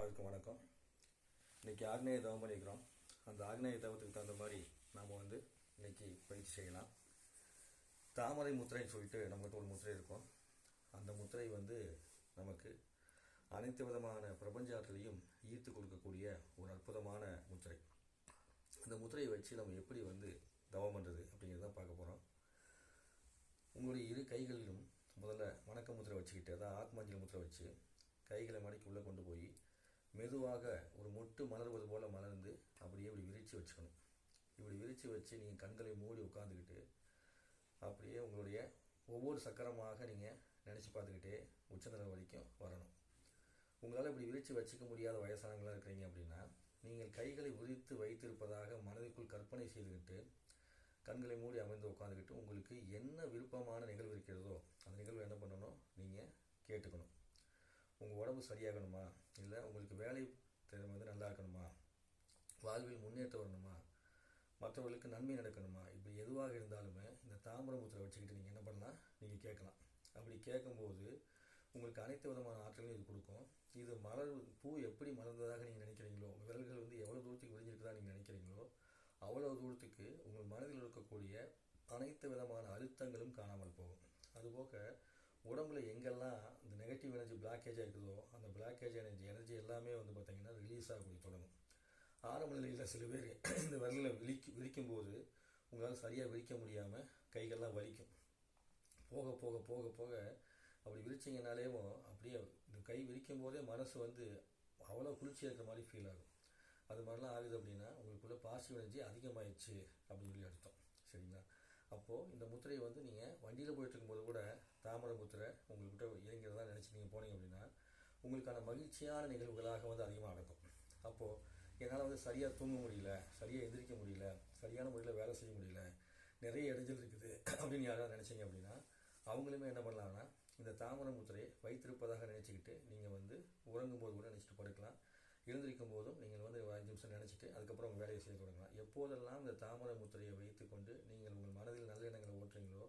வாழ்க்கை வணக்கம். இன்னைக்கு ஆக்னேய தவம் பண்ணிக்கிறோம் அந்த ஆக்னேய தவத்துக்கு தகுந்த மாதிரி நாம் வந்து இன்னைக்கு பயிற்சி செய்யலாம். தாமரை முத்திரைன்னு சொல்லிட்டு நம்மகிட்ட ஒரு முத்திரை இருக்கும். அந்த முத்திரை வந்து நமக்கு அனைத்து விதமான பிரபஞ்ச ஆற்றலையும் ஈர்த்து கொடுக்கக்கூடிய ஒரு அற்புதமான முத்திரை. அந்த முத்திரையை வச்சு நம்ம எப்படி வந்து தவம் பண்ணுறது அப்படிங்கிறத பார்க்க போகிறோம் உங்களுடைய இரு கைகளிலும் முதல்ல வணக்க முத்திரை வச்சுக்கிட்டு அதான் ஆத்மாஞ்சல் முத்திரை வச்சு கைகளை மடக்கி உள்ளே கொண்டு போய் மெதுவாக ஒரு மொட்டு மலர்வது போல் மலர்ந்து அப்படியே இப்படி விரித்து வச்சுக்கணும். இப்படி விரித்து வச்சு நீங்கள் கண்களை மூடி உட்காந்துக்கிட்டு அப்படியே உங்களுடைய ஒவ்வொரு சக்கரமாக நீங்கள் நினச்சி பார்த்துக்கிட்டே உச்சநிலை வரைக்கும் வரணும். உங்களால் இப்படி விரித்து வச்சுக்க முடியாத வயசானவங்களாக இருக்கிறீங்க அப்படின்னா நீங்கள் கைகளை உரித்து வைத்திருப்பதாக மனதிற்குள் கற்பனை செய்துக்கிட்டு கண்களை மூடி அமைந்து உட்காந்துக்கிட்டு உங்களுக்கு என்ன விருப்பமான நிகழ்வு இருக்கிறதோ அந்த நிகழ்வு என்ன பண்ணணும்? நீங்கள் கேட்டுக்கணும். உங்கள் உடம்பு சரியாகணுமா? இல்லை உங்களுக்கு வேலை திறமை வந்து நல்லா இருக்கணுமா? வாழ்வில் முன்னேற்றம் வரணுமா? மற்றவர்களுக்கு நன்மை நடக்கணுமா? இப்படி எதுவாக இருந்தாலுமே இந்த தாமரமூத்திரை வச்சுக்கிட்டு நீங்கள் என்ன பண்ணலாம்? நீங்கள் கேட்கலாம். அப்படி கேட்கும்போது உங்களுக்கு அனைத்து விதமான ஆற்றலையும் இது கொடுக்கும். இது மலர் பூ எப்படி மலர்ந்ததாக நீங்கள் நினைக்கிறீங்களோ விரல்கள் வந்து எவ்வளோ தூரத்துக்கு விரிஞ்சிருக்குதா நீங்கள் நினைக்கிறீங்களோ அவ்வளோ தூரத்துக்கு உங்கள் மனதில் இருக்கக்கூடிய அனைத்து விதமான அழுத்தங்களும் காணாமல் போகும். அதுபோக உடம்புல எங்கெல்லாம் நெகட்டிவ் எனர்ஜி பிளாக்கேஜாக இருக்குதோ அந்த பிளாக்கேஜ் எனர்ஜி எனர்ஜி எல்லாமே வந்து பார்த்திங்கன்னா ரிலீஸ் ஆகக்கூடிய தொடங்கும். ஆரம்ப நிலையில் சில பேர் இந்த விரலில் விரிக்க விரிக்கும் போது உங்களால் சரியாக விரிக்க முடியாமல் கைகள்லாம் வலிக்கும். போக போக போக போக அப்படி விரிச்சிங்கனாலேயும் அப்படியே இந்த கை விரிக்கும் போதே மனசு வந்து அவ்வளோ குளிர்ச்சியாக இருக்கிற மாதிரி ஃபீல் ஆகும். அது மாதிரிலாம் ஆகுது அப்படின்னா உங்களுக்குள்ள பாசிட்டிவ் எனர்ஜி அதிகமாகிடுச்சு அப்படின்னு சொல்லி அர்த்தம். சரிங்களா? அப்போது இந்த முத்திரையை வந்து நீங்கள் வண்டியில் போயிட்டு இருக்கும்போது கூட தாமரை முத்திரை உங்கள்கிட்ட இறங்கிறதா நினச்சி நீங்கள் போனீங்க அப்படின்னா உங்களுக்கான மகிழ்ச்சியான நிகழ்வுகளாக வந்து அதிகமாக நடக்கும். அப்போது என்னால் வந்து சரியாக தூங்க முடியல சரியாக எந்திரிக்க முடியல சரியான முறையில் வேலை செய்ய முடியல நிறைய இடைஞ்சல் இருக்குது அப்படின்னு யாராவது நினச்சிங்க அப்படின்னா அவங்களுமே என்ன பண்ணலாம்னா இந்த தாமரம் முத்திரையை வைத்திருப்பதாக நினச்சிக்கிட்டு நீங்கள் வந்து உறங்கும் போது கூட நினச்சிட்டு படுக்கலாம். எழுந்திருக்கும் போதும் நீங்கள் வந்து ஒரு அஞ்சு நிமிஷம் நினச்சிட்டு அதுக்கப்புறம் உங்கள் வேலையை செய்ய தொடங்கலாம். எப்போதெல்லாம் இந்த தாமரை முத்திரையை வைத்துக்கொண்டு நீங்கள் உங்கள் மனதில் நல்ல எண்ணங்களை ஓட்டுறீங்களோ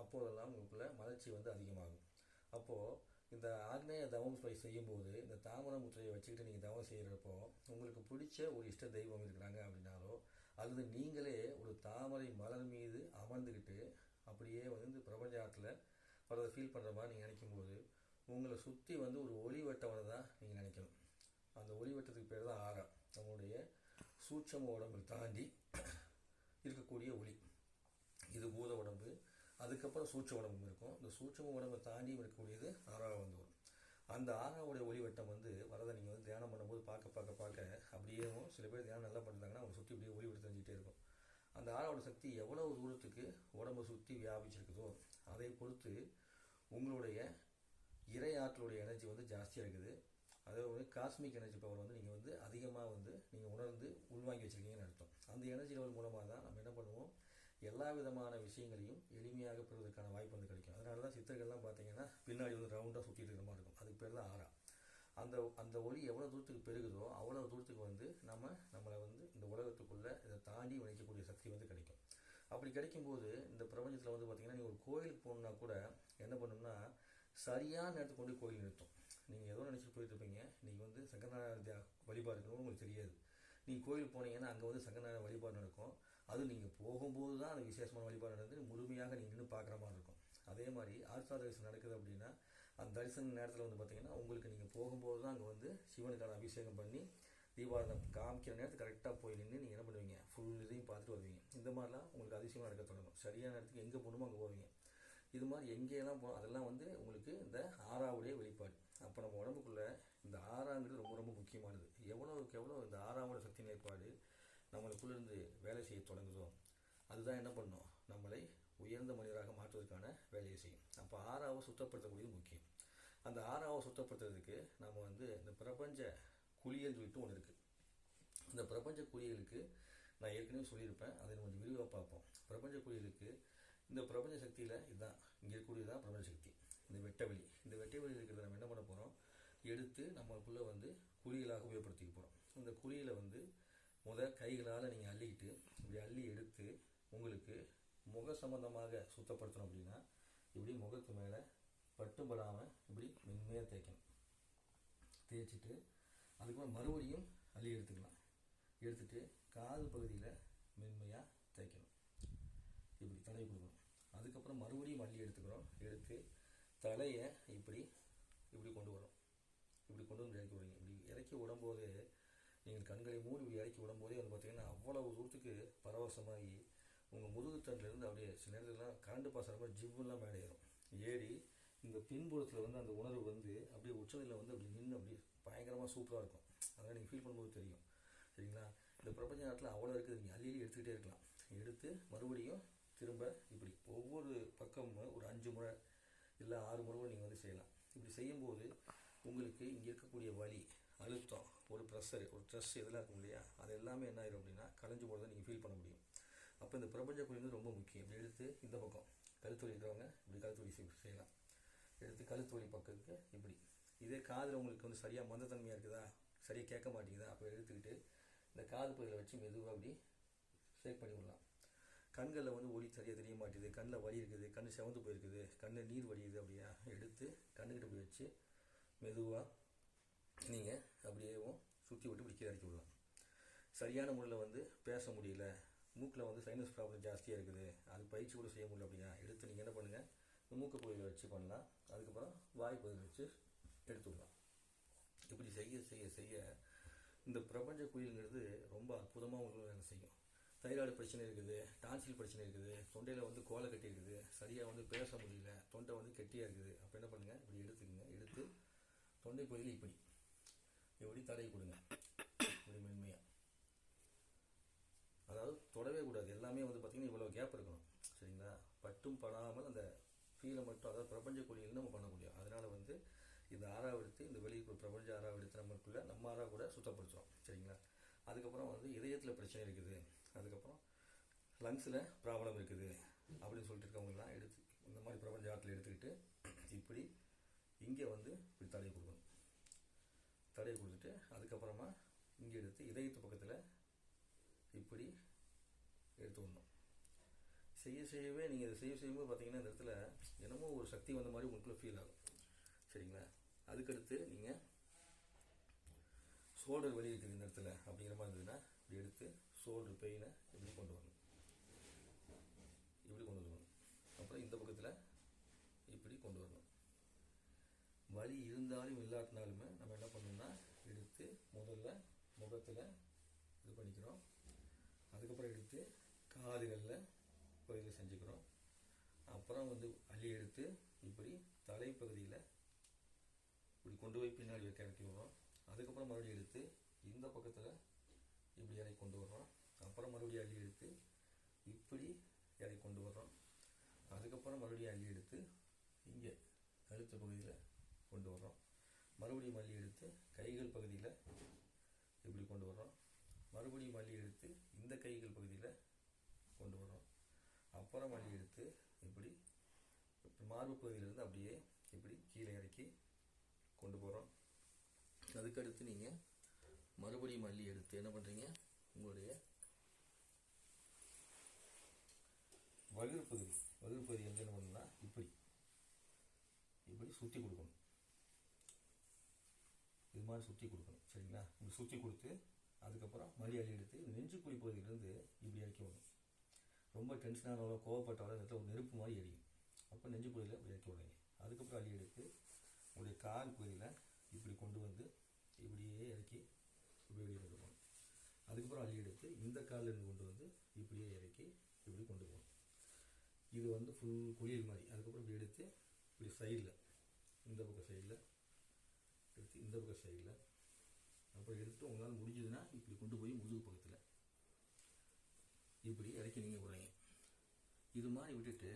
அப்போதெல்லாம் உங்களுக்குள்ள மலர்ச்சி வந்து அதிகமாகும். அப்போது இந்த ஆக்னேய தவம் செய்யும்போது இந்த தாமரை முற்றையை வச்சுக்கிட்டு நீங்கள் தவம் செய்கிறப்போ உங்களுக்கு பிடிச்ச ஒரு இஷ்ட தெய்வம் இருக்கிறாங்க அப்படின்னாலோ அல்லது நீங்களே ஒரு தாமரை மலர் மீது அமர்ந்துக்கிட்டு அப்படியே வந்து இந்த பிரபஞ்சத்தில் வரதை ஃபீல் பண்ணுற மாதிரி நீங்கள் நினைக்கும்போது உங்களை சுற்றி வந்து ஒரு ஒளி வட்டவனை தான் நீங்கள் நினைக்கணும். அந்த ஒளிவட்டத்துக்கு பேர் தான் ஆரா. நம்முடைய சூட்சம உடம்பு தாண்டி இருக்கக்கூடிய ஒளி. இது பூத உடம்பு அதுக்கப்புறம் சூட்ச உடம்பு இருக்கும். இந்த சூட்சம உடம்பை தாண்டியும் இருக்கக்கூடியது ஆறாவது வந்து வரும் அந்த ஆறாவுடைய ஒளிவட்டம் வந்து வரதை நீங்கள் வந்து தியானம் பண்ணும்போது பார்க்க பார்க்க பார்க்க அப்படியே சில பேர் தியானம் நல்லா பண்ணுறாங்கன்னா அவங்க சுற்றி இப்படியே ஒளிவட்டம் தெரிஞ்சிட்டே இருக்கும். அந்த ஆறாவோட சக்தி எவ்வளவு தூரத்துக்கு உடம்பை சுற்றி வியாபிச்சிருக்குதோ அதை பொறுத்து உங்களுடைய இறை ஆற்றலுடைய எனர்ஜி வந்து ஜாஸ்தியாக இருக்குது. அதே வந்து காஸ்மிக் எனர்ஜி பவர் வந்து நீங்கள் வந்து அதிகமாக வந்து நீங்கள் உணர்ந்து உள்வாங்கி வச்சுருக்கீங்கன்னு அர்த்தம். அந்த எனர்ஜி லெவல் மூலமாக தான் நம்ம என்ன பண்ணுவோம்? எல்லா விதமான விஷயங்களையும் எளிமையாக பெறுவதற்கான வாய்ப்பு வந்து கிடைக்கும். அதனால தான் சித்தர்கள்லாம் பார்த்தீங்கன்னா பின்னாடி வந்து ரவுண்டாக சுற்றிட்டு இருக்கிற மாதிரி இருக்கும். அதுக்கு பேர் தான் ஆறா. அந்த அந்த ஒளி எவ்வளோ தூரத்துக்கு பெருகுதோ அவ்வளோ தூரத்துக்கு வந்து நம்ம நம்மளை வந்து இந்த உலகத்துக்குள்ளே இதை தாண்டி நினைக்கக்கூடிய சக்தி வந்து கிடைக்கும். அப்படி கிடைக்கும்போது இந்த பிரபஞ்சத்தில் வந்து பார்த்திங்கன்னா நீங்கள் ஒரு கோயிலுக்கு போகணுன்னா கூட என்ன பண்ணணும்னா சரியான நேரத்துக்கு கொண்டு கோயில் நிறுத்தும். நீங்கள் எதோ நினச்சிட்டு போயிட்டு இருப்பீங்க. நீங்கள் வந்து சங்கரநாராயண வழிபாடு இருக்கணும்னு உங்களுக்கு தெரியாது. நீங்கள் கோயிலுக்கு போனீங்கன்னா அங்கே வந்து சங்கரநாராயண வழிபாடு நடக்கும். அது நீங்கள் போகும்போது தான் அந்த விசேஷமான வழிபாடு நடந்து முழுமையாக நீங்கள் நின்று பார்க்குற மாதிரி இருக்கும். அதே மாதிரி ஆர்த்தா தரிசனம் நடக்குது அப்படின்னா அந்த தரிசன நேரத்தில் வந்து பார்த்தீங்கன்னா உங்களுக்கு நீங்கள் போகும்போது தான் அங்கே வந்து சிவனுக்கான அபிஷேகம் பண்ணி தீபாவளி காமிக்கிற நேரத்துக்கு கரெக்டாக போய் நின்று நீங்கள் என்ன பண்ணுவீங்க? ஃபுல் இதையும் பார்த்துட்டு வருவீங்க. இந்த மாதிரிலாம் உங்களுக்கு அதிசயமாக நடக்க தொடங்கும். சரியான நேரத்துக்கு எங்கே போகணுமோ அங்கே போவீங்க. இது மாதிரி எங்கேயெல்லாம் போ அதெல்லாம் வந்து உங்களுக்கு இந்த ஆறாவுடைய வெளிப்பாடு அப்போ நம்ம உடம்புக்குள்ளே இந்த ஆறாங்கிறது ரொம்ப ரொம்ப முக்கியமானது. எவ்வளோக்கு எவ்வளோ இந்த ஆறாவோட சக்தி நிலைப்பாடு நம்மளுக்குள்ளேருந்து வேலை செய்ய தொடங்குதோ அதுதான் என்ன பண்ணும்? நம்மளை உயர்ந்த மனிதராக மாற்றுவதற்கான வேலையை செய்யும். அப்போ ஆறாவை சுத்தப்படுத்தக்கூடியது முக்கியம். அந்த ஆறாவை சுத்தப்படுத்துறதுக்கு நம்ம வந்து இந்த பிரபஞ்ச குளியல் சொல்லிட்டு ஒன்று இருக்குது இந்த பிரபஞ்ச குளியலுக்கு நான் ஏற்கனவே சொல்லியிருப்பேன். அதை கொஞ்சம் விரிவாக பார்ப்போம். பிரபஞ்ச குளியலுக்கு இந்த பிரபஞ்ச சக்தியில் இதுதான். இங்கே இருக்கக்கூடியதான் பிரபஞ்ச சக்தி. இந்த வெட்டவெளி இந்த வெட்டவெளி இருக்கிறத நம்ம என்ன பண்ண போகிறோம் எடுத்து நம்மளுக்குள்ளே வந்து குளியலாக உபயோகப்படுத்திக்க போகிறோம் இந்த குளியலை வந்து முத கைகளால் நீங்கள் அள்ளிக்கிட்டு இப்படி அள்ளி எடுத்து உங்களுக்கு முக சம்பந்தமாக சுத்தப்படுத்தணும் அப்படின்னா இப்படி முகத்து மேலே பட்டுப்படாமல் இப்படி மென்மையாக தேய்க்கணும். தேய்ச்சிட்டு அதுக்கப்புறம் மறுபடியும் அள்ளி எடுத்துக்கலாம். எடுத்துட்டு காது பகுதியில் மென்மையாக தேய்க்கணும். இப்படி தடவி கொடுக்கணும். அதுக்கப்புறம் மறுபடியும் அள்ளி எடுத்துக்கிறோம். எடுத்து தலையை இப்படி இப்படி கொண்டு வரோம் இப்படி கொண்டு வந்து இறக்கி விடுங்க இப்படி இறக்கி விடும்போது நீங்கள் கண்களை மூடி இப்படி இறக்கி விடும்போதே வந்து பார்த்தீங்கன்னா அவ்வளவு தூரத்துக்கு பரவசமாகி உங்கள் முதுகுத்தண்டிலேருந்து அப்படியே சில நேரத்துலலாம் கரண்ட் பாசுற மாதிரி ஜிவ்வெல்லாம் மேலே ஏறி இந்த பின்புறத்தில் வந்து அந்த உணர்வு வந்து அப்படியே உச்சநிலை வந்து அப்படி நின்று அப்படி பயங்கரமாக சூப்பராக இருக்கும். அதெல்லாம் நீங்கள் ஃபீல் பண்ணும்போது தெரியும். சரிங்களா? இந்த பிரபஞ்ச நாட்டில் அவ்வளோ இருக்குது. நீங்கள் அள்ளி எடுத்துக்கிட்டே இருக்கலாம். எடுத்து மறுபடியும் திரும்ப இப்படி ஒவ்வொரு பக்கமும் ஒரு அஞ்சு முறை இல்லை ஆறு முறை நீங்கள் வந்து செய்யலாம். இப்படி செய்யும்போது உங்களுக்கு இங்கே இருக்கக்கூடிய வலி அழுத்தம் ஒரு ப்ரெஷர் ஒரு ஸ்ட்ரெஸ் இதெல்லாம் இருக்கும் இல்லையா? அது எல்லாமே என்ன ஆயிரும் அப்படின்னா கலைஞ்சு போகிறத நீங்கள் ஃபீல் பண்ண முடியும். அப்போ இந்த பிரபஞ்ச குழி வந்து ரொம்ப முக்கியம். இப்படி எடுத்து இந்த பக்கம் கழுத்தொழி இருக்கிறவங்க இப்படி கழுத்தொழி செய்யலாம். எடுத்து கழுத்து பக்கத்துக்கு இப்படி. இதே காதில் உங்களுக்கு வந்து சரியாக மந்தத்தன்மையாக இருக்குதா? சரியாக கேட்க மாட்டேங்குதா? அப்போ எடுத்துக்கிட்டு இந்த காது பகுதியில் வச்சு மெதுவாக அப்படி ஷேக் பண்ணி விடலாம். கண்களில் வந்து ஒளி சரியாக தெரிய மாட்டேங்குது. கண்ணில் வலி இருக்குது. கண் செவந்து போயிருக்குது. கண்ணில் நீர் வலியுது அப்படியா? எடுத்து கண்ணுக்கிட்ட போய் வச்சு மெதுவாக நீங்கள் அப்படியேவும் சுற்றி விட்டு இப்படி கீழே இறக்கி விடலாம் சரியான முறையில் வந்து பேச முடியல. மூக்கில் வந்து சைனஸ் ப்ராப்ளம் ஜாஸ்தியாக இருக்குது. அது பயிற்சி கூட செய்ய முடியல அப்படின்னா எடுத்து நீங்கள் என்ன பண்ணுங்கள் இந்த மூக்கு பகுதியில் வச்சு பண்ணலாம். அதுக்கப்புறம் வாய் பகுதியில் வச்சு எடுத்துடலாம் இப்படி செய்ய செய்ய செய்ய இந்த பிரபஞ்ச குயிலுங்கிறது ரொம்ப அற்புதமாக உங்களுக்கு வேலை செய்யும். தைராய்டு பிரச்சனை இருக்குது டான்சில் பிரச்சனை இருக்குது தொண்டையில் வந்து கோலை கட்டி இருக்குது சரியாக வந்து பேச முடியல தொண்டை வந்து கெட்டியாக இருக்குது. அப்போ என்ன பண்ணுங்கள் இப்படி எடுத்துக்கங்க. எடுத்து தொண்டை பகுதியில் இப்படி. இப்படி தடவி கொடுங்க? இப்படி மென்மையாக அதாவது தொடவே கூடாது. எல்லாமே வந்து பார்த்தீங்கன்னா இவ்வளோ கேப் இருக்கணும். சரிங்களா? பட்டும் படாமல் அந்த ஃபீலை மட்டும் அதாவது பிரபஞ்ச கொடியில் நம்ம பண்ண முடியும் அதனால வந்து இந்த ஆறாவடுத்து எடுத்து இந்த வெளியே பிரபஞ்ச ஆறாவது எடுத்து நம்மளுக்குள்ள நம்ம ஆறா கூட சுத்தப்படுத்துகிறோம் சரிங்களா? அதுக்கப்புறம் வந்து இதயத்தில் பிரச்சனை இருக்குது. அதுக்கப்புறம் லங்ஸில் ப்ராப்ளம் இருக்குது. அப்படின்னு சொல்லிட்டு இருக்கவங்கலாம் எடுத்து இந்த மாதிரி பிரபஞ்ச ஆற்றில் எடுத்துக்கிட்டு இப்படி இங்கே வந்து இப்படி தடவி கொடுக்கணும். தடவி கொடுத்துட்டு அதுக்கப்புறமா இங்கே எடுத்து இதயத்து பக்கத்தில் இப்படி எடுத்து விடணும் செய்ய செய்யவே நீங்கள் இதை செய்ய செய்யும்போது பார்த்தீங்கன்னா இந்த இடத்துல என்னமோ ஒரு சக்தி வந்த மாதிரி உங்களுக்குள்ள ஃபீல் ஆகும். சரிங்களா? அதுக்கடுத்து நீங்கள் ஷோல்டர் வலி இருக்குது இந்த இடத்துல அப்படிங்கிற மாதிரி இருந்ததுன்னா இப்படி எடுத்து ஷோல்டர் பெயினை இப்படி கொண்டு வரணும். இப்படி கொண்டு வரணும். அப்புறம் இந்த பக்கத்தில் இப்படி கொண்டு வரணும். வலி இருந்தாலும் இல்லாட்டினாலுமே நம்ம என்ன பண்ணணும்னா எடுத்து முதல்ல முகத்தில் இது பண்ணிக்கிறோம் அதுக்கப்புறம் எடுத்து காதுகளில் பகுதியில் செஞ்சுக்கிறோம். அப்புறம் வந்து அள்ளி எடுத்து இப்படி தலைப்பகுதியில் இப்படி கொண்டு போய் பின்னாடி வைக்க இறக்கி விடுறோம். அதுக்கப்புறம் மறுபடியும் எடுத்து இந்த பக்கத்தில் இப்படி இறை கொண்டு வர்றோம். அப்புறம் மறுபடியும் அள்ளி எடுத்து இப்படி இறை கொண்டு வர்றோம். அதுக்கப்புறம் மறுபடியும் அள்ளி எடுத்து இங்கே கழுத்து பகுதியில் கொண்டு வர்றோம். மறுபடியும் மல்லி எடுத்து கைகள் பகுதியில் இப்படி கொண்டு வர்றோம். மறுபடியும் மல்லி எடுத்து இந்த கைகள் பகுதியில் அப்புறம் மல்லி எடுத்து இப்படி மார்பு பகுதியிலேருந்து அப்படியே இப்படி கீழே இறக்கி கொண்டு போகிறோம் அதுக்கடுத்து நீங்கள் மறுபடியும் மல்லி எடுத்து என்ன பண்ணுறீங்க உங்களுடைய வயிறு பகுதி வயிறு பகுதி எங்க என்ன பண்ணணும்னா இப்படி இப்படி சுற்றி கொடுக்கணும். இது மாதிரி சுற்றி கொடுக்கணும் சரிங்களா? இப்படி சுற்றி கொடுத்து அதுக்கப்புறம் மல்லி அள்ளி எடுத்து நெஞ்சு குழி பகுதியிலேருந்து இப்படி இறக்கி விடணும். ரொம்ப டென்ஷனானவளோ கோவப்பட்டவளோ அந்த இடத்துல ஒரு நெருப்பு மாதிரி எரியும். அப்போ நெஞ்சு குழியில் இப்படி இறக்கி விடுறீங்க அதுக்கப்புறம் அள்ளி எடுத்து உங்களுடைய கால் பகுதியில் இப்படி கொண்டு வந்து இப்படியே இறக்கி இப்படி வெளியே கொண்டு போகணும். அதுக்கப்புறம் அள்ளி எடுத்து இந்த காலில் கொண்டு வந்து இப்படியே இறக்கி இப்படி கொண்டு போகணும். இது வந்து ஃபுல் குளியல் மாதிரி. அதுக்கப்புறம் இப்படி எடுத்து இப்படி சைடில் இந்த பக்கம் சைடில் எடுத்து இந்த பக்கம் சைடில் அப்புறம் எடுத்து உங்களால் முடிஞ்சதுன்னா இப்படி கொண்டு போய் முதுகு பக்கத்தில் இப்படி இறக்கி நீங்கள் விடுறீங்க இது மாதிரி விட்டுட்டு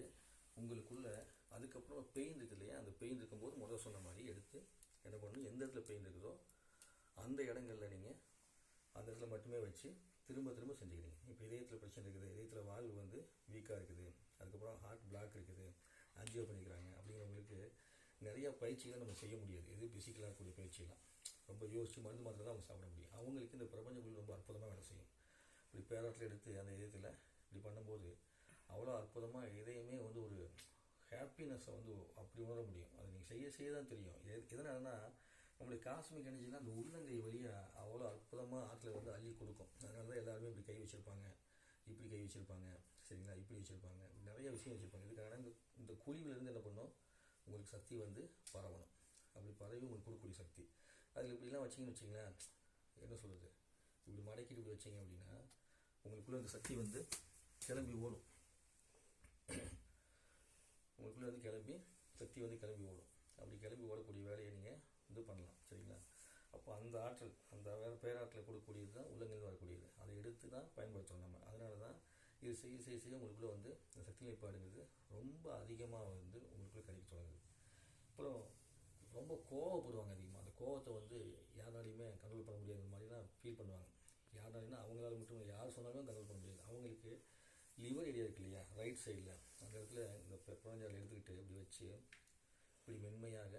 உங்களுக்குள்ள அதுக்கப்புறம் பெயின் இருக்கு இல்லையா? அந்த பெயின் இருக்கும்போது முதல் சொன்ன மாதிரி எடுத்து என்ன பண்ணணும்? எந்த இடத்துல பெயின் இருக்குதோ அந்த இடங்களில் நீங்கள் அந்த இடத்துல மட்டுமே வச்சு திரும்ப திரும்ப செஞ்சுக்கிறீங்க. இப்போ இதயத்தில் பிரச்சனை இருக்குது. இதயத்தில் வால்வு வந்து வீக்காக இருக்குது. அதுக்கப்புறம் ஹார்ட் பிளாக் இருக்குது. ஆன்ஜியோ பண்ணிக்கிறாங்க. அப்படிங்கிறவங்களுக்கு நிறையா பயிற்சிகளை நம்ம செய்ய முடியாது. இது பிசிக்கலாக இருக்கக்கூடிய பயிற்சிகள்லாம் ரொம்ப யோசித்து மருந்து மாத்திரை தான் அவங்க சாப்பிட முடியும். அவங்களுக்கு இந்த பிரபஞ்ச குழு ரொம்ப அற்புதமாக வேலை செய்யும். இப்படி பேராட்டில் எடுத்து அந்த இதயத்தில் இப்படி பண்ணும்போது அவ்வளோ அற்புதமாக எதையுமே வந்து ஒரு ஹாப்பினஸை வந்து அப்படி உணர முடியும். அது நீங்கள் செய்ய செய்ய தான் தெரியும். எது- எதனாலனா நம்மளுடைய காஸ்மிக் எனர்ஜிலாம் அந்த உள்ளங்கை வழியாக அவ்வளோ அற்புதமாக ஆற்றுல வந்து அள்ளி கொடுக்கும். அதனால தான் எல்லாருமே இப்படி கை வச்சுருப்பாங்க. இப்படி கை வச்சுருப்பாங்க. சரிங்களா? இப்படி வச்சுருப்பாங்க. நிறைய விஷயம் வச்சுருப்பாங்க. இதுக்கான இந்த இந்த குழிவிலேருந்து என்ன பண்ணும்? உங்களுக்கு சக்தி வந்து பரவணும். அப்படி பரவி உங்களுக்கு கொடுக்கக்கூடிய சக்தி. அதில் இப்படிலாம் வச்சிங்கன்னு வச்சிங்களேன் என்ன சொல்கிறது இப்படி மடக்கிட்டு இப்படி வச்சிங்க அப்படின்னா உங்களுக்குள்ளே அந்த சக்தி வந்து கிளம்பி ஓடும். உங்களுக்குள்ளே வந்து கிளம்பி சக்தி வந்து கிளம்பி ஓடும். அப்படி கிளம்பி ஓடக்கூடிய வேலையை நீங்கள் இது பண்ணலாம் சரிங்களா? அப்போ அந்த ஆற்றல் அந்த வேறு பேராற்றலை கொடுக்கக்கூடியது தான் உள்ளங்கிலிருந்து வரக்கூடியது. அதை எடுத்து தான் பயன்படுத்துகிறோம் நம்ம. அதனால தான் இது செய்ய செய்ய செய்ய உங்களுக்குள்ளே வந்து இந்த சக்தி நிலைப்பாடுங்கிறது ரொம்ப அதிகமாக வந்து உங்களுக்குள்ளே கிடைக்க தொடங்குது. அப்புறம் ரொம்ப கோவப்படுவாங்க அதிகமாக அந்த கோவத்தை வந்து யாராலையுமே கண்ட்ரோல் பண்ண முடியாத மாதிரி தான் ஃபீல் பண்ணுவாங்க. யாராலையும் அவங்களால மட்டும் இல்லை யார் சொன்னாலும் கண்ட்ரோல் பண்ண முடியாது. அவங்களுக்கு லிவர் ஏரியா இருக்கு இல்லையா? ரைட் சைடில் அந்த இடத்துல இந்த புறஞ்சாலை எடுத்துக்கிட்டு இப்படி வச்சு இப்படி மென்மையாக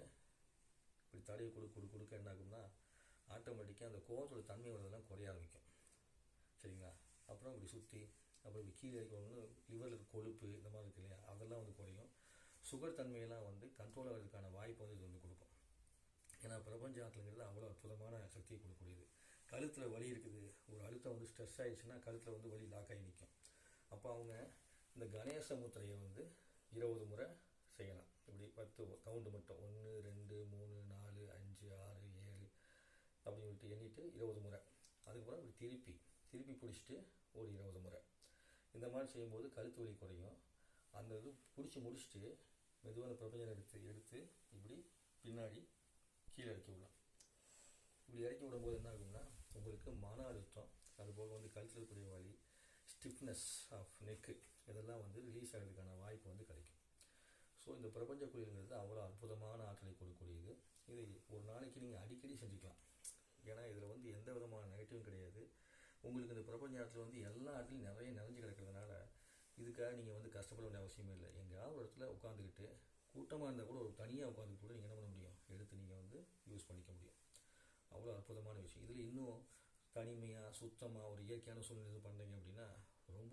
இப்படி தடையை கொடு கொடு கொடுக்க என்ன ஆகும்னா ஆட்டோமேட்டிக்காக அந்த கோவத்தோட தன்மை வரதெல்லாம் குறைய ஆரம்பிக்கும். சரிங்களா? அப்புறம் இப்படி சுற்றி அப்புறம் இப்படி கீழே இருக்கணும்னு லிவரில் இருக்க கொழுப்பு இந்த மாதிரி இருக்கு இல்லையா? அதெல்லாம் வந்து குறையும். சுகர் தன்மையெல்லாம் வந்து கண்ட்ரோல் ஆகிறதுக்கான வாய்ப்பு வந்து இது வந்து கொடுக்கும். ஏன்னா பிரபஞ்ச ஆற்றலுங்கிறது அவ்வளோ அற்புதமான சக்தியை கொடுக்கக்கூடியது. கழுத்தில் வலி இருக்குது. ஒரு அழுத்தம் வந்து ஸ்ட்ரெஸ் ஆயிடுச்சுன்னா கழுத்தில் வந்து வலி லாக் ஆகி நிற்கும் அப்போ அவங்க இந்த கணேச முத்திரையை வந்து இருபது முறை செய்யலாம். இப்படி பத்து கவுண்டு மட்டும். ஒன்று ரெண்டு மூணு நாலு அஞ்சு ஆறு ஏழு அப்படின்னு விட்டு எண்ணிட்டு இருபது முறை. அதுக்கப்புறம் இப்படி திருப்பி திருப்பி பிடிச்சிட்டு ஒரு இருபது முறை. இந்த மாதிரி செய்யும்போது கழுத்து வலி குறையும். அந்த இது பிடிச்சி முடிச்சுட்டு மெதுவாக அந்த பிரபஞ்சம் எடுத்து எடுத்து இப்படி பின்னாடி கீழே இறக்கி விடலாம். இப்படி இறக்கி விடும்போது என்ன ஆகும்னா உங்களுக்கு மன அழுத்தம் அதுபோக வந்து கழுத்தில் இருக்கக்கூடிய வலி ஸ்டிஃப்னஸ் ஆஃப் நெக்கு இதெல்லாம் வந்து ரிலீஸ் ஆகிறதுக்கான வாய்ப்பு வந்து கிடைக்கும். ஸோ இந்த பிரபஞ்ச குளிர்ங்கிறது அவ்வளோ அற்புதமான ஆற்றலை கொடுக்கக்கூடியது. இதை ஒரு நாளைக்கு நீங்கள் அடிக்கடி செஞ்சுக்கலாம். ஏன்னா இதில் வந்து எந்த விதமான நெகட்டிவும் கிடையாது. உங்களுக்கு இந்த பிரபஞ்ச ஆற்றல் வந்து எல்லா இடத்துலையும் நிறைய நிறைஞ்சு கிடக்கிறதுனால இதுக்காக நீங்கள் வந்து கஷ்டப்பட வேண்டிய அவசியமே இல்லை. எங்கேயாவது ஒரு இடத்துல உட்காந்துக்கிட்டு கூட்டமாக இருந்தால் கூட ஒரு தனியாக உட்காந்து கூட நீங்கள் என்ன பண்ண முடியும்? எடுத்து நீங்கள் வந்து யூஸ் பண்ணிக்க முடியும். அவ்வளோ அற்புதமான விஷயம். இதில் இன்னும் தனிமையாக சுத்தமாக ஒரு இயற்கையான சூழ்நிலை பண்ணுறீங்க அப்படின்னா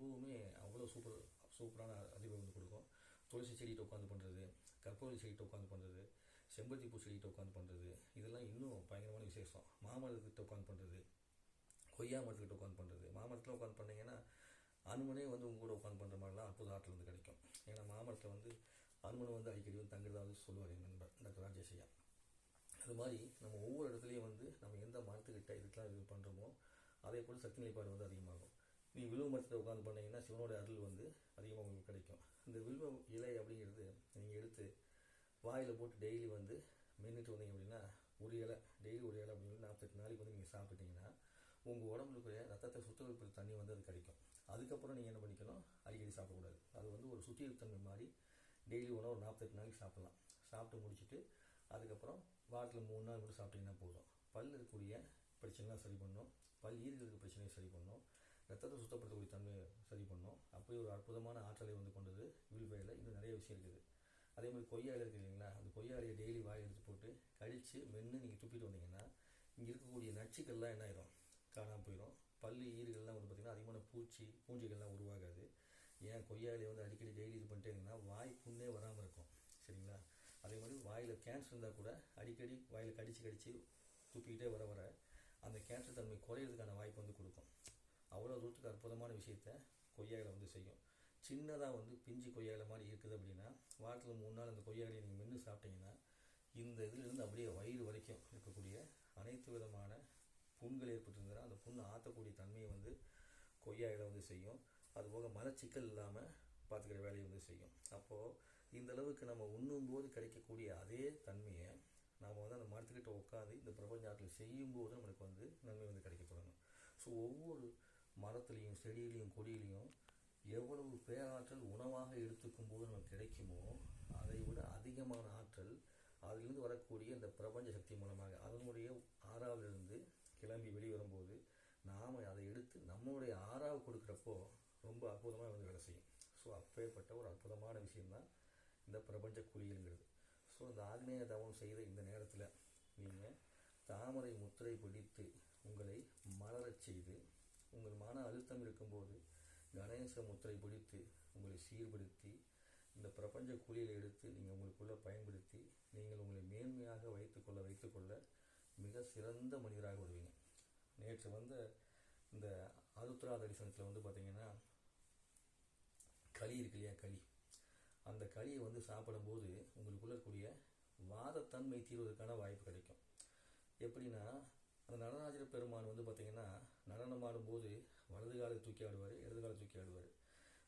பூவுமே அவ்வளோ சூப்பர் சூப்பரான அதிர்வை வந்து கொடுக்கும். துளசி செடிகிட்ட உட்காந்து பண்ணுறது கற்பூரி செடிகிட்ட உட்காந்து பண்ணுறது செம்பருத்தி பூ செடிகிட்ட உட்காந்து பண்ணுறது இதெல்லாம் இன்னும் பயங்கரமான விசேஷம். மாமரத்துக்கிட்ட உட்காந்து பண்ணுறது கொய்யா மரத்துக்கிட்ட உட்காந்து பண்ணுறது மாமரத்தில் உட்காந்து பண்ணீங்கன்னா அனுமனே வந்து உங்க கூட உட்காந்து பண்ணுற மாதிரிலாம் அற்புத ஆற்றல் வந்து கிடைக்கும். ஏன்னா மாமரத்தில் வந்து அனுமனை வந்து அடிக்கடி வந்து தங்குறதா வந்து சொல்லுவார் என் நண்பர் டாக்டர் ராஜேஷையா அது மாதிரி நம்ம ஒவ்வொரு இடத்துலையும் வந்து நம்ம எந்த மரத்துக்கிட்ட இதுக்கெல்லாம் இது பண்ணுறோமோ அதே போல் சக்தி நிலைப்பாடு வந்து அதிகமாகும். நீ வில்வ மரத்தில் உட்காந்து பண்ணீங்கன்னா சிவனோட அருள் வந்து அதிகமாக உங்களுக்கு கிடைக்கும். இந்த வில்வ இலை அப்படிங்கிறது நீங்கள் எடுத்து வாயில் போட்டு டெய்லி வந்து மென்னுட்டு வந்தீங்க அப்படின்னா ஒரு இலை டெய்லி ஒரு இலை அப்படின்னு நாற்பத்தெட்டு நாளைக்கு வந்து நீங்கள் சாப்பிட்டீங்கன்னா உங்கள் உடம்புல இருக்கிற ரத்தத்தை சுத்தகரிப்பு தண்ணி வந்து அது கிடைக்கும். அதுக்கப்புறம் நீங்கள் என்ன பண்ணிக்கணும்? அடிக்கடி சாப்பிடக்கூடாது. அது வந்து ஒரு சுத்திகரித்தன்மை மாதிரி டெய்லி உணவு ஒரு நாற்பத்தெட்டு நாளைக்கு சாப்பிட்லாம். சாப்பிட்டு முடிச்சுட்டு அதுக்கப்புறம் வாரத்தில் மூணு நாள் மட்டும் சாப்பிட்டீங்கன்னா போதும். பல் இருக்கக்கூடிய பிரச்சனைலாம் சரி பண்ணும் பல் ஈர்களுக்கு பிரச்சனையை சரி பண்ணும் ரத்தத்தை சுத்தப்படுத்தக்கூடிய தன்மை சரி பண்ணோம். அப்படி ஒரு அற்புதமான ஆற்றலை வந்து கொண்டது வில்வையில் இன்னும் நிறைய விஷயம் இருக்குது. அதே மாதிரி கொய்யா இருக்குது இல்லைங்களா? அந்த கொய்யா இலையை டெய்லி வாய் எடுத்து போட்டு கழித்து மென்று நீங்கள் துப்பிட்டு வந்தீங்கன்னா இங்கே இருக்கக்கூடிய நச்சுக்கள்லாம் என்ன ஆயிரும்? காணாமல் போயிடும் பல்லு ஈறுகள்லாம் வந்து பார்த்திங்கன்னா அதிகமான பூச்சி பூஞ்சைகள்லாம் உருவாகாது. ஏன் கொய்யா இலையை வந்து அடிக்கடி டெய்லி இது பண்ணிட்டேங்கன்னா வாய் புண்ணே வராமல் இருக்கும். சரிங்களா? அதே மாதிரி வாயில் கேன்சர் இருந்தால் கூட அடிக்கடி வாயில் கடிச்சு கடித்து துப்பிக்கிட்டே வர வர அந்த கேன்சர் தன்மை குறையிறதுக்கான வாய்ப்பு வந்து கொடுக்கும். அவ்வளோ தூரத்துக்கு அற்புதமான விஷயத்த கொய்யாவில் வந்து செய்யும். சின்னதாக வந்து பிஞ்சு கொய்யாவில் மாதிரி இருக்குது அப்படின்னா வாரத்தில் மூணு நாள் அந்த கொய்யாவிலையை நீங்கள் மென்று சாப்பிட்டீங்கன்னா இந்த இதிலிருந்து அப்படியே வயிறு வரைக்கும் இருக்கக்கூடிய அனைத்து விதமான புண்கள் ஏற்பட்டிருந்ததுன்னா அந்த புண்ணை ஆற்றக்கூடிய தன்மையை வந்து கொய்யா இலை வந்து செய்யும். அதுபோக மலச்சிக்கல் இல்லாமல் பார்த்துக்கிற வேலையை வந்து செய்யும். அப்போது இந்த அளவுக்கு நம்ம உண்ணும்போது கிடைக்கக்கூடிய அதே தன்மையை நாம் வந்து அந்த மரத்துக்கிட்ட உட்காந்து இந்த பிரபஞ்ச ஆற்றல் செய்யும்போது நம்மளுக்கு வந்து நன்மை வந்து கிடைக்கப்படணும். ஸோ ஒவ்வொரு மரத்துலேயும் செடியிலையும் கொடியிலையும் எவ்வளவு பேராற்றல் உணவாக எடுத்துக்கும் போது நமக்கு கிடைக்குமோ அதை விட அதிகமான ஆற்றல் அதிலிருந்து வரக்கூடிய இந்த பிரபஞ்ச சக்தி மூலமாக அதனுடைய ஆறாவிலிருந்து கிளம்பி வெளிவரும்போது நாம் அதை எடுத்து நம்மளுடைய ஆறாவு கொடுக்குறப்போ ரொம்ப அற்புதமாக வந்து வேலை செய்யும். ஸோ அப்பேற்பட்ட ஒரு அற்புதமான விஷயம்தான் இந்த பிரபஞ்ச குளியல்ங்கிறது. ஸோ இந்த ஆக்னேய தவம் செய்த இந்த நேரத்தில் நீங்கள் தாமரை முத்திரை பிடித்து உங்களை மலரச் செய்து உங்கள் மன அழுத்தம் இருக்கும்போது கணேச முத்திரை பிடித்து உங்களை சீர்படுத்தி இந்த பிரபஞ்ச குளியலை எடுத்து நீங்கள் உங்களுக்குள்ளே பயன்படுத்தி நீங்கள் உங்களை மேன்மையாக வைத்துக்கொள்ள வைத்துக்கொள்ள மிக சிறந்த மனிதராக வருவீங்க. நேற்று வந்த இந்த ஆருத்ரா தரிசனத்தில் வந்து பார்த்தீங்கன்னா களி இருக்கு இல்லையா களி. அந்த களியை வந்து சாப்பிடும்போது உங்களுக்குள்ள கூடிய வாதத்தன்மை தீர்வதற்கான வாய்ப்பு கிடைக்கும். எப்படின்னா அந்த நடராஜர் பெருமான் வந்து பார்த்தீங்கன்னா நடனம் ஆடும்போது வலது காலை தூக்கி ஆடுவார் இடது காலை தூக்கி ஆடுவார்.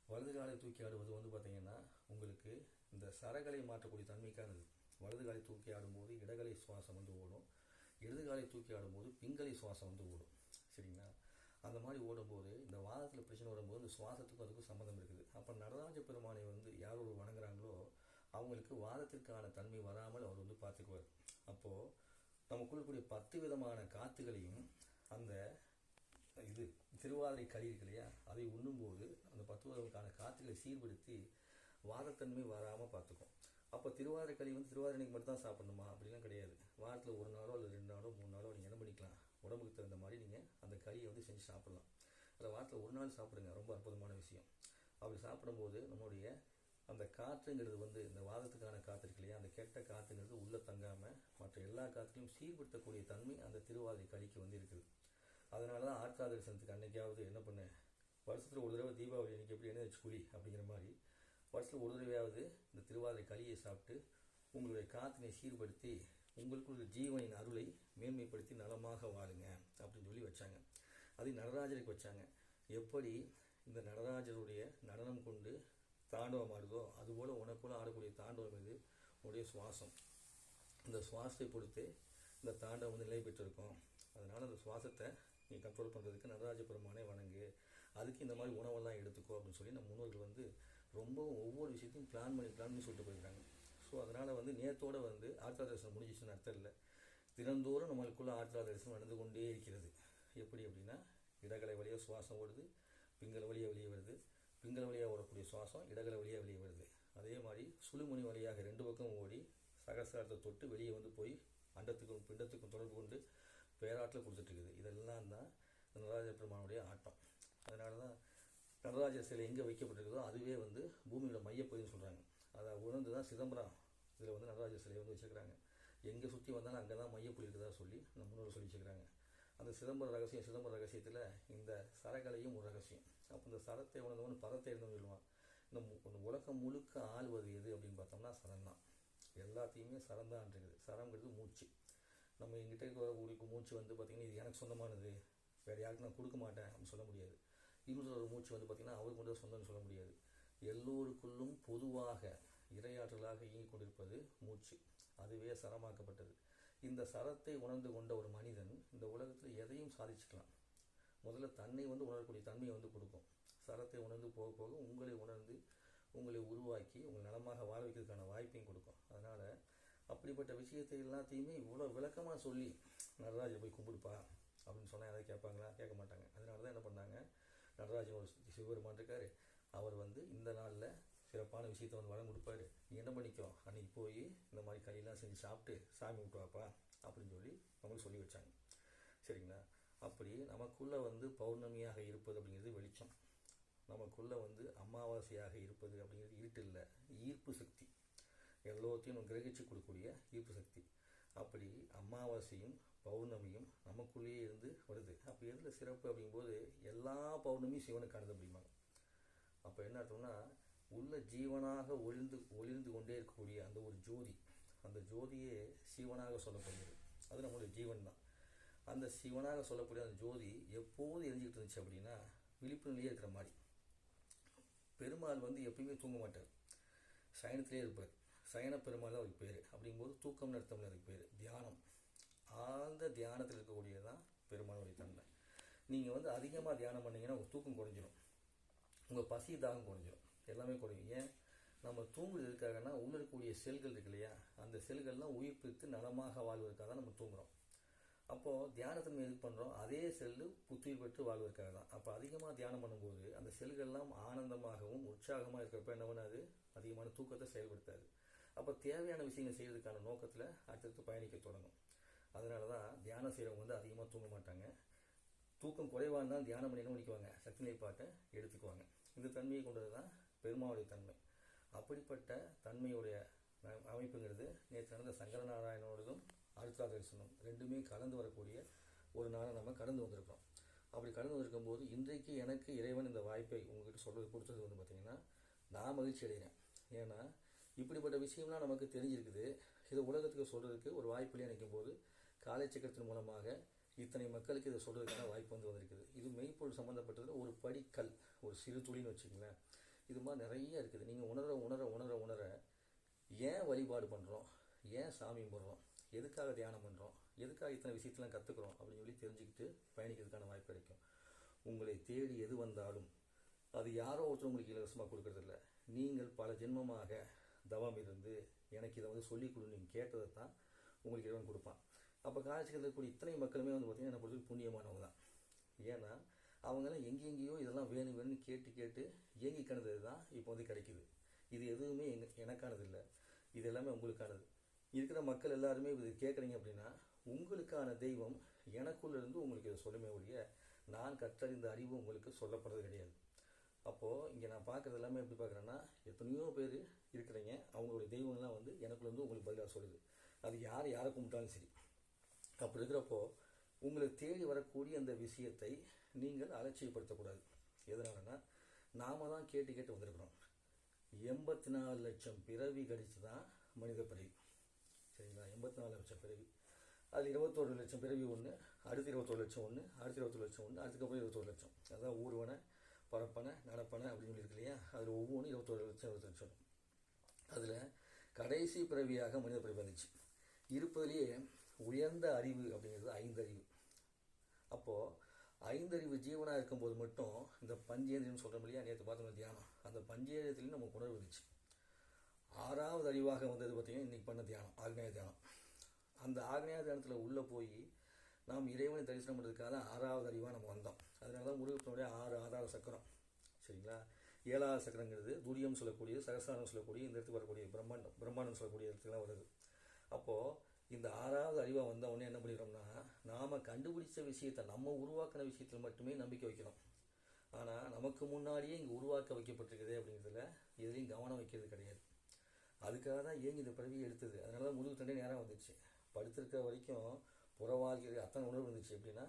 வலது காலை தூக்கி ஆடுவது வந்து பார்த்தீங்கன்னா உங்களுக்கு இந்த சரகளை மாற்றக்கூடிய தன்மைக்கானது. வலது காலை தூக்கி ஆடும்போது இடகலை சுவாசம் வந்து ஓடும். இடது காலை தூக்கி ஆடும்போது பிங்கலை சுவாசம் வந்து ஓடும். சரிங்களா? அந்த மாதிரி ஓடும்போது இந்த வாதத்தில் பிரச்சனை வரும்போது இந்த சுவாசத்துக்கும் அதுக்கும் சம்மந்தம் இருக்குது. அப்போ நடராஜ பெருமானை வந்து யார் ஒரு வணங்குறாங்களோ அவங்களுக்கு வாதத்திற்கான தன்மை வராமல் அவர் வந்து பார்த்துக்குவார். அப்போது நமக்குள்ளக்கூடிய பத்து விதமான காத்துகளையும் அந்த இது திருவாதிரை களி இருக்கு இல்லையா? அதை உண்ணும்போது அந்த பத்துவதற்கான காற்றுகளை சீர்படுத்தி வாதத்தன்மை வராமல் பார்த்துக்கும். அப்போ திருவாதிரை களி வந்து திருவாதிரைக்கு மட்டும் தான் சாப்பிடணுமா? அப்படிலாம் கிடையாது. வாரத்தில் ஒரு நாளோ இல்லை ரெண்டு நாளோ மூணு நாளோ நீங்கள் என்ன பண்ணிக்கலாம்? உடம்புக்கு தகுந்த மாதிரி நீங்கள் அந்த களியை வந்து செஞ்சு சாப்பிடலாம். அதில் வாரத்தில் ஒரு நாள் சாப்பிடுங்க. ரொம்ப அற்புதமான விஷயம். அப்படி சாப்பிடும்போது நம்மளுடைய அந்த காற்றுங்கிறது வந்து இந்த வாதத்துக்கான காற்று இருக்கு இல்லையா? அந்த கெட்ட காற்றுங்கிறது உள்ளே தங்காமல் மற்ற எல்லா காற்றுலையும் சீர்படுத்தக்கூடிய தன்மை அந்த திருவாதிரை களிக்கு வந்து இருக்குது. அதனால தான் ஆர்த்தா தரிசனத்துக்கு அன்னைக்காவது என்ன பண்ணேன் வருஷத்தில் ஒரு தடவை தீபாவளி அன்றைக்கி எப்படி என்ன குழி அப்படிங்கிற மாதிரி வருஷத்தில் ஒரு தடவையாவது இந்த திருவாதிரை களியை சாப்பிட்டு உங்களுடைய காற்றினை சீர்படுத்தி உங்களுக்குள்ள ஜீவனின் அருளை மேன்மைப்படுத்தி நலமாக வாழுங்க அப்படின்னு சொல்லி வச்சாங்க. அது நடராஜருக்கு வச்சாங்க. எப்படி இந்த நடராஜருடைய நடனம் கொண்டு தாண்டவம் ஆடுதோ அதுபோல் உனக்குள்ள ஆடக்கூடிய தாண்டவம் இது உடைய சுவாசம். இந்த சுவாசத்தை பொறுத்து இந்த தாண்டவம் வந்து நிலை பெற்றிருக்கும். அதனால் அந்த சுவாசத்தை நீ கண்ட்ரோல் பண்ணுறதுக்கு நடராஜ பெருமானே வணங்கு. அதுக்கு இந்த மாதிரி உணவெல்லாம் எடுத்துக்கோ அப்படின்னு சொல்லி நம்ம முன்னோர்கள் வந்து ரொம்ப ஒவ்வொரு விஷயத்தையும் பிளான் பண்ணி பிளான் பண்ணி சொல்லிட்டு போயிருக்காங்க. ஸோ அதனால் வந்து நேத்தோடு வந்து ஆர்த்தா தரிசனம் முடிஞ்சிச்சுன்னு அர்த்தம் இல்லை. தினந்தோறும் நம்மளுக்குள்ள ஆர்த்தா தரிசனம் நடந்து கொண்டே இருக்கிறது. எப்படி அப்படின்னா இடகலை வழியாக சுவாசம் ஓடுது பிங்கல வழியாக வெளியே வருது பிங்கல வழியாக ஓடக்கூடிய சுவாசம் இடகலை வழியாக வெளியே வருது. அதே மாதிரி சுழுமுனி வழியாக ரெண்டு பக்கம் ஓடி சகசாரத்தை தொட்டு வெளியே வந்து போய் அண்டத்துக்கும் பிண்டத்துக்கும் தொடர்பு கொண்டு பேராட்டில் கொடுத்துட்ருக்குது. இதெல்லாம் தான் நடராஜ பெருமானுடைய ஆட்டம். அதனால தான் நடராஜர் சிலை எங்கே வைக்கப்பட்டிருக்குதோ அதுவே வந்து பூமியோட மையப்பகுதின்னு சொல்கிறாங்க அதை உணர்ந்து தான் சிதம்பரம் இதில் வந்து நடராஜர் சிலையை வந்து வச்சுருக்கிறாங்க. எங்கே சுற்றி வந்தாலும் அங்கே தான் மையப்புள்ளி இருக்குதா சொல்லி நம்ம முன்னோர் சொல்லி வச்சுக்கிறாங்க அந்த சிதம்பர ரகசியம் சிதம்பர ரகசியத்தில் இந்த சரகலையும் ஒரு ரகசியம். அப்போ இந்த சரத்தை உணர்ந்தவன் பரத்தை இருந்தவன் சொல்லுவான். இந்த இந்த உலகம் முழுக்க ஆள்வது எது அப்படின்னு பார்த்தோம்னா சரம் தான் எல்லாத்தையுமே சரம் தான் இருக்குது. சரங்கிறது மூச்சு. நம்ம எங்கிட்ட இருக்கிற மூச்சு வந்து பார்த்திங்கன்னா இது எனக்கு சொந்தமானது. வேறு யாருக்கு நான் கொடுக்க மாட்டேன் அப்படின்னு சொல்ல முடியாது. இன்னொரு மூச்சு வந்து பார்த்திங்கன்னா அவருக்கு மட்டும் சொந்தம்னு சொல்ல முடியாது. எல்லோருக்குள்ளும் பொதுவாக இரையாற்றலாக இயங்கிக் கொண்டிருப்பது மூச்சு. அதுவே சரமாக்கப்பட்டது. இந்த சரத்தை உணர்ந்து கொண்ட ஒரு மனிதன் இந்த உலகத்தில் எதையும் சாதிச்சுக்கலாம். முதல்ல தன்னை வந்து உணரக்கூடிய தன்மையை வந்து கொடுக்கும். சரத்தை உணர்ந்து போக போக உங்களை உணர்ந்து உங்களை உருவாக்கி உங்களை நலமாக வாழ வைக்கிறதுக்கான வாய்ப்பையும் கொடுக்கும். அதனால் அப்படிப்பட்ட விஷயத்தை எல்லாத்தையுமே இவ்வளோ விளக்கமாக சொல்லி நடராஜை போய் கும்பிடுப்பா அப்படின்னு சொன்னால் யாராவது கேட்பாங்களா? கேட்க மாட்டாங்க. அதனால தான் என்ன பண்ணாங்க? நடராஜன் ஒரு சிவபெருமான் இருக்கார். அவர் வந்து இந்த நாளில் சிறப்பான விஷயத்தை வந்து வளம் கொடுப்பாரு. நீ என்ன பண்ணிக்கோ? அன்னைக்கு போய் இந்த மாதிரி கையெல்லாம் செஞ்சு சாப்பிட்டு சாமி விட்டுவாப்பா அப்படின்னு சொல்லி நம்மளுக்கு சொல்லி வச்சாங்க. சரிங்களா? அப்படி நமக்குள்ளே வந்து பௌர்ணமியாக இருப்பது அப்படிங்கிறது வெளிச்சம். நமக்குள்ளே வந்து அமாவாசையாக இருப்பது அப்படிங்கிறது இருட்டு இல்லை ஈர்ப்பு சக்தி. எல்லாத்தையும் கிரகிச்சு கொடுக்கக்கூடிய ஈர்ப்பு சக்தி. அப்படி அமாவாசையும் பௌர்ணமியும் நமக்குள்ளேயே இருந்து வருது. அப்போ எதில் சிறப்பு அப்படிங்கும்போது எல்லா பௌர்ணமியும் சிவனுக்கானது அப்படிம்பாங்க. அப்போ என்ன அர்த்தம்னா உள்ள ஜீவனாக ஒளிர்ந்து ஒளிர்ந்து கொண்டே இருக்கக்கூடிய அந்த ஒரு ஜோதி அந்த ஜோதியே சிவனாக சொல்லப்படுகிறது. அது நம்மளுடைய ஜீவன் தான் அந்த சிவனாக சொல்லக்கூடிய அந்த ஜோதி எப்போது எரிஞ்சிக்கிட்டு இருந்துச்சு அப்படின்னா விழிப்பு நிலையே இருக்கிற மாதிரி. பெருமாள் வந்து எப்பயுமே தூங்க மாட்டார். சயனத்திலே இருப்பார். சயன பெருமாள் தான் அவருக்கு பேர். அப்படிங்கும்போது தூக்கம் நிறுத்தம்னு அதுக்கு பேர். தியானம். ஆழ்ந்த தியானத்தில் இருக்கக்கூடியதான் பெருமாளுடைய தன்மை. நீங்கள் வந்து அதிகமாக தியானம் பண்ணீங்கன்னா உங்கள் தூக்கம் குறைஞ்சிரும். உங்கள் பசி தாகம் குறைஞ்சிரும். எல்லாமே குறையும். ஏன்? நம்ம தூங்குறது இருக்காங்கன்னா உள்ள இருக்கக்கூடிய செல்கள் இருக்கு இல்லையா? அந்த செல்கள்லாம் உயிர்ப்பித்து நலமாக வாழ்வதற்காக தான் நம்ம தூங்குறோம். அப்போது தியானத்தை நம்ம பண்ணுறோம் அதே செல்லு புத்துயிர் பெற்று வாழ்வதற்காக தான். அப்போ அதிகமாக தியானம் பண்ணும்போது அந்த செல்கள்லாம் ஆனந்தமாகவும் உற்சாகமாக இருக்கிறப்ப என்ன பண்ணாது? அதிகமான தூக்கத்தை செயல்படுத்தாது. அப்போ தேவையான விஷயங்கள் செய்யறதுக்கான நோக்கத்தில் அடுத்தடுத்து பயணிக்க தொடங்கும். அதனால தான் தியானம் செய்கிறவங்க வந்து அதிகமாக தூங்க மாட்டாங்க. தூக்கம் குறைவாக இருந்தால் தியானம் பண்ணி என்ன பண்ணிக்குவாங்க? சக்தி நிலைப்பாட்டை எடுத்துக்குவாங்க. இந்த தன்மையை கொண்டது தான் பெருமாவுடைய தன்மை. அப்படிப்பட்ட தன்மையுடைய அமைப்புங்கிறது நேற்று நடந்த சங்கரநாராயணனோடதும் அருத்ரா ரெண்டுமே கலந்து வரக்கூடிய ஒரு நாளை நம்ம கடந்து வந்திருக்கோம் அப்படி கடந்து வந்திருக்கும் போது இன்றைக்கு எனக்கு இறைவன் இந்த வாய்ப்பை உங்ககிட்ட சொல்றது கொடுத்தது வந்து பார்த்தீங்கன்னா நான் மகிழ்ச்சி அடைகிறேன். ஏன்னா இப்படிப்பட்ட விஷயம்லாம் நமக்கு தெரிஞ்சிருக்குது. இதை உலகத்துக்கு சொல்கிறதுக்கு ஒரு வாய்ப்பு நினைக்கும் போது காலை சக்கரத்தின் மூலமாக இத்தனை மக்களுக்கு இதை சொல்கிறதுக்கான வாய்ப்பு வந்து வந்திருக்குது. இது மெய்ப்பொருள் சம்மந்தப்பட்டதில் ஒரு படிக்கல் ஒரு சிறு துளின்னு வச்சுக்கங்களேன். இது மாதிரி நிறைய இருக்குது. நீங்கள் உணர உணர உணர உணர ஏன் வழிபாடு பண்ணுறோம் ஏன் சாமி கும்பிட்றோம்? எதுக்காக தியானம் பண்ணுறோம் எதுக்காக இத்தனை விஷயத்தெலாம் கற்றுக்குறோம் அப்படின்னு சொல்லி தெரிஞ்சுக்கிட்டு பயணிக்கிறதுக்கான வாய்ப்பு கிடைக்கும். உங்களை தேடி எது வந்தாலும் அது யாரோ ஒருத்தர் உங்களுக்கு இலவசமாக கொடுக்கறதில்ல. நீங்கள் பல ஜென்மமாக தவம் இருந்து எனக்கு இதை வந்து சொல்லிக் கொடு நீங்கள் கேட்டதை தான் உங்களுக்கு இறைவன் கொடுப்பான். அப்போ காலேஜுக்கு இருக்கக்கூடிய இத்தனை மக்களுமே வந்து பார்த்தீங்கன்னா என்னை பொறுத்து புண்ணியமானவங்க தான். ஏன்னா அவங்கெல்லாம் எங்கெங்கேயோ இதெல்லாம் வேணும் வேணும்னு கேட்டு கேட்டு ஏங்கி கணது தான் இப்போ வந்து கிடைக்குது. இது எதுவுமே எங்க எனக்கானது இல்லை. இது எல்லாமே உங்களுக்கானது. இருக்கிற மக்கள் எல்லாருமே இது கேட்குறீங்க அப்படின்னா உங்களுக்கான தெய்வம் எனக்குள்ளேருந்து உங்களுக்கு இதை சொல்லுமே ஒழிய நான் கற்றறிந்த அறிவு உங்களுக்கு சொல்லப்படுறது கிடையாது. அப்போது இங்கே நான் பார்க்குறது எல்லாமே எப்படி பார்க்குறேன்னா எத்தனையோ பேர் இருக்கிறீங்க அவங்களுடைய தெய்வங்கள்லாம் வந்து எனக்குள்ளேருந்து உங்களுக்கு பதிலாக சொல்லுது. அது யார் யாரை கும்பிட்டாலும் சரி. அப்படி இருக்கிறப்போ உங்களை தேடி வரக்கூடிய அந்த விஷயத்தை நீங்கள் அலட்சியப்படுத்தக்கூடாது. எதனாலனா நாம தான் கேட்டு கேட்டு வந்திருக்கிறோம். எண்பத்தி நாலு லட்சம் பிறவி கடிச்சு தான் மனித பிறவி. சரிங்களா? எண்பத்தி நாலு லட்சம் பிறவி. அது இருபத்தோரு லட்சம் பிறவி ஒன்று அடுத்து இருபத்தோரு லட்சம் ஒன்று அடுத்து இருபத்தோரு லட்சம் ஒன்று அதுக்கப்புறம் இருபத்தோரு லட்சம். அதான் ஊர்வனை பரப்பனை நடப்பனை அப்படின்னு சொல்லியிருக்கு இல்லையா? அதில் ஒவ்வொன்றும் இருபத்தோரு லட்சம் இருபத்தி லட்சம். அதில் கடைசி பிறவியாக மனித பிறவி வந்துச்சு. இருப்பதிலேயே உயர்ந்த அறிவு அப்படிங்கிறது ஐந்தறிவு அப்போது ஐந்தறிவு ஜீவனாக இருக்கும்போது மட்டும் இந்த பஞ்சேந்திரியம் சொல்கிறோம் இல்லையா? நேற்று பார்த்தோம் தியானம். அந்த பஞ்சேந்திரியத்துலையும் நமக்கு உணர்வு இருந்துச்சு ஆறாவது அறிவாக வந்தது பார்த்தீங்கன்னா இன்றைக்கி பண்ண தியானம் ஆக்னேய தியானம். அந்த ஆக்னேய தியானத்தில் உள்ளே போய் நாம் இறைவனை தரிசனம் பண்ணுறதுக்காக தான் ஆறாவது அறிவாக நம்ம வந்தோம். அதனால தான் முருகத்தினுடைய ஆறு ஆறாவது சக்கரம். சரிங்களா? ஏழாவது சக்கரங்கிறது துரியம் சொல்லக்கூடிய சகசாரம் சொல்லக்கூடிய இந்த இடத்துக்கு வரக்கூடிய பிரம்மாண்டம் பிரம்மாண்டம் சொல்லக்கூடிய இடத்துக்குலாம் வருது. அப்போது இந்த ஆறாவது அறிவாக வந்தவொடனே என்ன பண்ணிடுறோம்னா நாம் கண்டுபிடிச்ச விஷயத்தை நம்ம உருவாக்கின விஷயத்தில் மட்டுமே நம்பிக்கை வைக்கிறோம் ஆனால் நமக்கு முன்னாடியே இங்கே உருவாக்க வைக்கப்பட்டிருக்குது அப்படிங்கிறதுல எதுலேயும் கவனம் வைக்கிறது கிடையாது. அதுக்காக தான் ஏங்கி இந்த பிறவியை எடுத்தது? அதனால தான் முதுகு தண்டை நேரம் வந்துச்சு. படுத்திருக்கிற வரைக்கும் புற வாழ்க்கை அத்தனை உணர்வு இருந்துச்சு. எப்படின்னா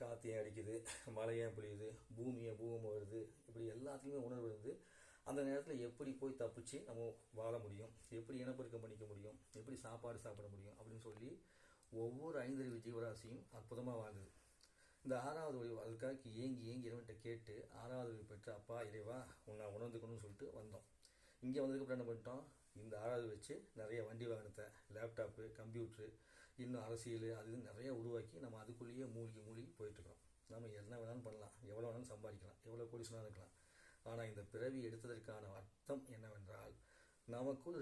காற்று ஏன் அடிக்குது? மழை ஏன் பொழியுது? பூமி ஏன் வருது? இப்படி எல்லாத்துலேயுமே உணர்வு இருந்து அந்த நேரத்தில் எப்படி போய் தப்பிச்சு நம்ம வாழ முடியும்? எப்படி இனப்பெருக்கம் பண்ணிக்க முடியும்? எப்படி சாப்பாடு சாப்பிட முடியும்? அப்படின்னு சொல்லி ஒவ்வொரு ஐந்தறிவு ஜீவராசியும் அற்புதமாக வாழ்ந்தது. இந்த ஆறாவது வழி அதுக்காக ஏங்கி ஏங்கி இறைவன்கிட்ட கேட்டு ஆறாவது வழி பெற்று அப்பா இறைவா உன்னை உணர்ந்துக்கணும்னு சொல்லிட்டு வந்தோம். இங்கே வந்ததுக்கப்புறம் என்ன பண்ணிட்டோம்? இந்த ஆறாவது வச்சு நிறைய வண்டி வாகனத்தை லேப்டாப்பு கம்ப்யூட்ரு இன்னும் அரசியல் அது நிறைய உருவாக்கி நம்ம அதுக்குள்ளேயே மூழ்கி மூழ்கி போயிட்டுருக்கோம். நம்ம என்ன வேணாலும் பண்ணலாம். எவ்வளோ வேணாலும் சம்பாதிக்கலாம். எவ்வளோ கோடி சொன்னாலும் இருக்கலாம். ஆனால் இந்த பிறவி எடுத்ததற்கான அர்த்தம் என்னவென்றால் நமக்குள்